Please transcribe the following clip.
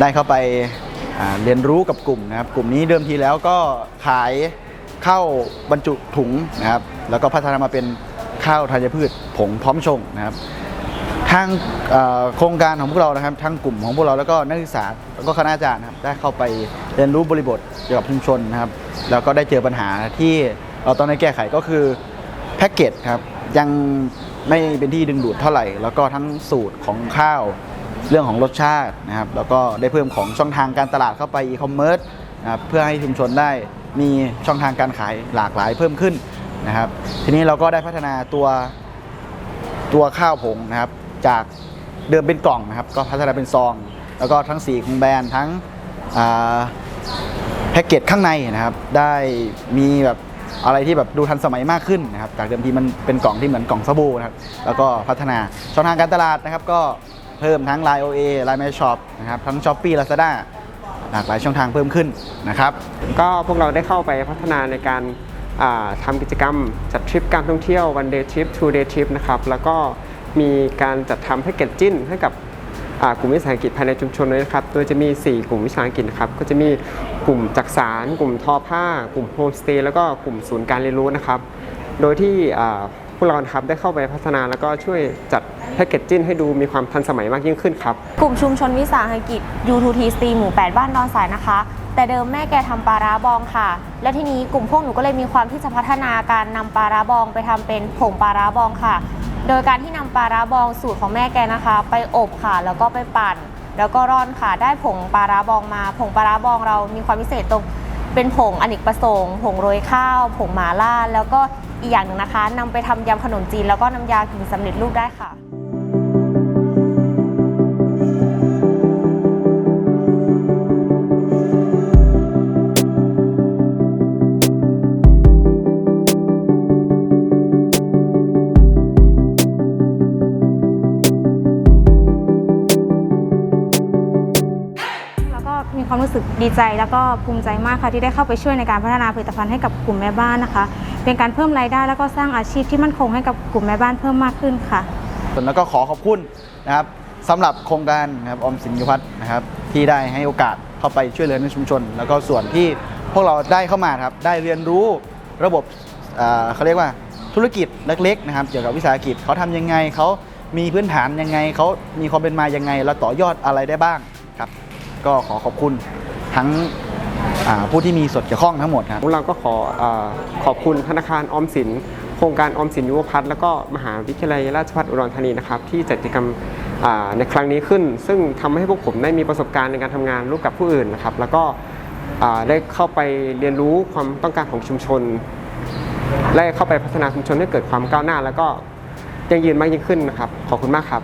ได้เข้าไปเรียนรู้กับกลุ่มนะครับ กลุ่มนี้เดิมทีแล้วก็ขายข้าวบรรจุถุงนะครับ แล้วก็พัฒนามาเป็นข้าวธัญพืชผงพร้อมชงนะครับ ทางโครงการของพวกเรานะครับ ทั้งกลุ่มของพวกเราแล้วก็นักศึกษาแล้วก็คณาจารย์นะครับได้เข้าไปเรียนรู้บริบทเกี่ยวกับชุมชนนะครับ แล้วก็ได้เจอปัญหาที่เราต้องได้แก้ไขก็คือแพ็กเกจครับยังไม่เป็นที่ดึงดูดเท่าไหร่ แล้วก็ทั้งสูตรของข้าว เรื่องของรสชาตินะครับแล้วก็ได้เพิ่มของช่องทางการตลาดเข้าไปอีคอมเมิร์ซนะครับเพื่อให้ชุมชนได้มีช่องทางการขายหลากหลายเพิ่มขึ้นนะครับทีนี้เราก็ได้พัฒนาตัวตัวข้าวผงนะครับจากเดิมเป็นกล่องนะครับก็พัฒนาเป็นซอง แล้วก็ทั้งสีของแบรนด์ทั้งแพ็กเกจข้างในนะครับได้มีแบบอะไรที่แบบดูทันสมัยมากขึ้นนะครับจากเดิมทีมันเป็นกล่องที่เหมือนกล่องสบู่นะครับแล้วก็พัฒนาช่องทางการตลาดนะครับก็ เพิ่มทั้ง Line OA Line My Shop นะครับทั้ง Shopee Lazada หลากหลายช่องทางเพิ่มขึ้นนะครับ ก็พวกเราได้เข้าไปพัฒนาในการาทำกิจกรรมจัดทริปการท่องเที่ยว one day trip two day trip นะครับ แล้วก็มีการจัดทำแพ็กเกจจิ้นให้กับกลุ่มวิสาหกิจภายในชุมชนเลยนะครับ โดยจะมี 4 กลุ่มวิสาหกิจนะครับ ก็จะมีกลุ่มจักสาร กลุ่มทอผ้า กลุ่มโฮมสเตย์ แล้วก็กลุ่มศูนย์การเรียนรู้นะครับ โดยที่ พวกเรานะครับได้เข้าไปพัฒนาแล้วก็ช่วยจัดแพ็กเกจจิ้นให้ดูมีความทันสมัยมากยิ่งขึ้นครับ กลุ่มชุมชนวิสาหกิจ U2T s t หมู่ 8 บ้านดอนสายนะคะ แต่เดิมแม่แกทำปลาร้าบองค่ะ และทีนี้กลุ่มพวกหนูก็เลยมีความที่จะพัฒนาการนำปลาร้าบองไปทำเป็นผงปลาร้าบองค่ะ โดยการที่นำปลาร้าบองสูตรของแม่แกนะคะ ไปอบค่ะ แล้วก็ไปปั่น แล้วก็ร่อนค่ะ ได้ผงปลาร้าบองมา ผงปลาร้าบองเรามีความพิเศษตรงเป็นผงอเนกประสงค์ ผงโรยข้าว ผงหมาล่า แล้วก็ อีกอย่างหนึ่งนะคะนำไปทำยำขนมจีนแล้วก็น้ำยากึ่งสำเร็จรูปได้ค่ะ แล้วก็มีความรู้สึกดีใจแล้วก็ภูมิใจมากค่ะที่ได้เข้าไปช่วยในการพัฒนาผลิตภัณฑ์ให้กับกลุ่มแม่บ้านนะคะ เป็นการเพิ่มรายได้ แล้วก็สร้างอาชีพที่มั่นคงให้กับกลุ่มแม่บ้านเพิ่มมากขึ้นค่ะ แล้วก็ขอขอบคุณนะครับสำหรับโครงการนะครับออมสินยุพัฒน์นะครับที่ได้ให้โอกาสเข้าไปช่วยเหลือในชุมชน แล้วก็ส่วนที่พวกเราได้เข้ามาครับได้เรียนรู้ระบบเขาเรียกว่าธุรกิจเล็กๆนะครับเกี่ยวกับวิสาหกิจเขาทำยังไงเขามีพื้นฐานยังไงเขามีความเป็นมายังไง แล้วต่อยอดอะไรได้บ้างครับ ก็ขอขอบคุณทั้ง ผู้ที่มีส่วนเกี่ยวข้องทั้งหมดครับพวกเราก็ขออขอบคุณธนาคารออมสิน โครงการออมสินยุวพัฒน์แล้วก็มหาวิทยาลัยราชภัฏอุดรธานีนะครับที่จัดกิจกรรมในครั้งนี้ขึ้น ซึ่งทำให้พวกผมได้มีประสบการณ์ในการทำงานร่วมกับผู้อื่นนะครับ แล้วก็ได้เข้าไปเรียนรู้ความต้องการของชุมชนและเข้าไปพัฒนาชุมชนให้เกิดความก้าวหน้า แล้วก็ยังยืนมากยิ่งขึ้นนะครับ ขอบคุณมากครับ